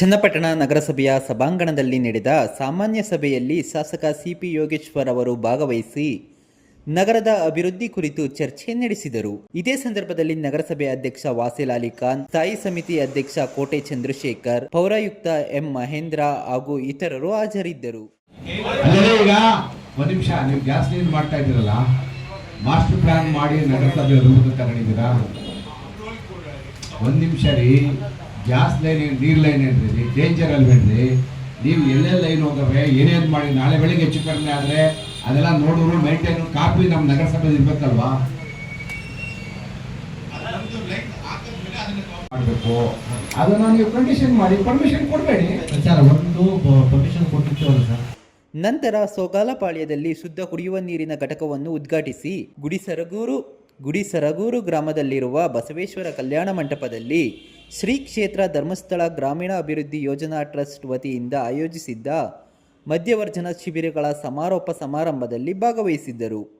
ಚನ್ನಪಟ್ಟಣ ನಗರಸಭೆಯ ಸಭಾಂಗಣದಲ್ಲಿ ನಡೆದ ಸಾಮಾನ್ಯ ಸಭೆಯಲ್ಲಿ ಶಾಸಕ ಸಿಪಿ ಯೋಗೇಶ್ವರ್ ಅವರು ಭಾಗವಹಿಸಿ ನಗರದ ಅಭಿವೃದ್ಧಿ ಕುರಿತು ಚರ್ಚೆ ನಡೆಸಿದರು. ಇದೇ ಸಂದರ್ಭದಲ್ಲಿ ನಗರಸಭೆ ಅಧ್ಯಕ್ಷ ವಾಸಿಲ್ ಅಲಿ ಖಾನ್, ಸ್ಥಾಯಿ ಸಮಿತಿ ಅಧ್ಯಕ್ಷ ಕೋಟೆ ಚಂದ್ರಶೇಖರ್, ಪೌರಾಯುಕ್ತ ಎಂ ಮಹೇಂದ್ರ ಹಾಗೂ ಇತರರು ಹಾಜರಿದ್ದರು. ಮಾಸ್ಟರ್ ಒಂದ್ ನಿಮಿಷ ರೀ. ಗ್ಯಾಸ್ ಲೈನ್ ನೀರ್ ಲೈನ್ ಏನ್ರಿ? ಡೇಂಜರ್ ಅಲ್ವೇನ್ರಿ ನೀವು ಎಲ್ಲೆಲ್ಲ ಲೈನ್ ಹೋಗವೆ ಏನೇನು ಮಾಡಿ? ನಾಳೆ ಬೆಳಿಗ್ಗೆ ಹೆಚ್ಚು ಕಡಿಮೆ ಆದರೆ ಅದೆಲ್ಲ ನೋಡೋರು ಮೇಂಟೈನ್ ಕಾಪಿ ನಮ್ಮ ನಗರಸಭೆ ಇರ್ಬೇಕಲ್ವಾ? ಮಾಡಬೇಕು. ಅದನ್ನ ನೀವು ಕಂಡೀಷನ್ ಮಾಡಿ ಪರ್ಮಿಷನ್ ಕೊಡಬೇಡಿ. ಸರ್ ಒಂದು ಪರ್ಮಿಷನ್ ಕೊಟ್ಟಿರ್ತೇವಲ್ಲ ಸರ್? ನಂತರ ಸೋಗಾಲಪಾಳ್ಯದಲ್ಲಿ ಶುದ್ಧ ಕುಡಿಯುವ ನೀರಿನ ಘಟಕವನ್ನು ಉದ್ಘಾಟಿಸಿ ಗುಡಿಸರಗೂರು ಗುಡಿಸರಗೂರು ಗ್ರಾಮದಲ್ಲಿರುವ ಬಸವೇಶ್ವರ ಕಲ್ಯಾಣ ಮಂಟಪದಲ್ಲಿ ಶ್ರೀ ಕ್ಷೇತ್ರ ಧರ್ಮಸ್ಥಳ ಗ್ರಾಮೀಣ ಅಭಿವೃದ್ಧಿ ಯೋಜನಾ ಟ್ರಸ್ಟ್ ವತಿಯಿಂದ ಆಯೋಜಿಸಿದ್ದ ಮಧ್ಯವರ್ಜನ ಶಿಬಿರಗಳ ಸಮಾರೋಪ ಸಮಾರಂಭದಲ್ಲಿ ಭಾಗವಹಿಸಿದ್ದರು.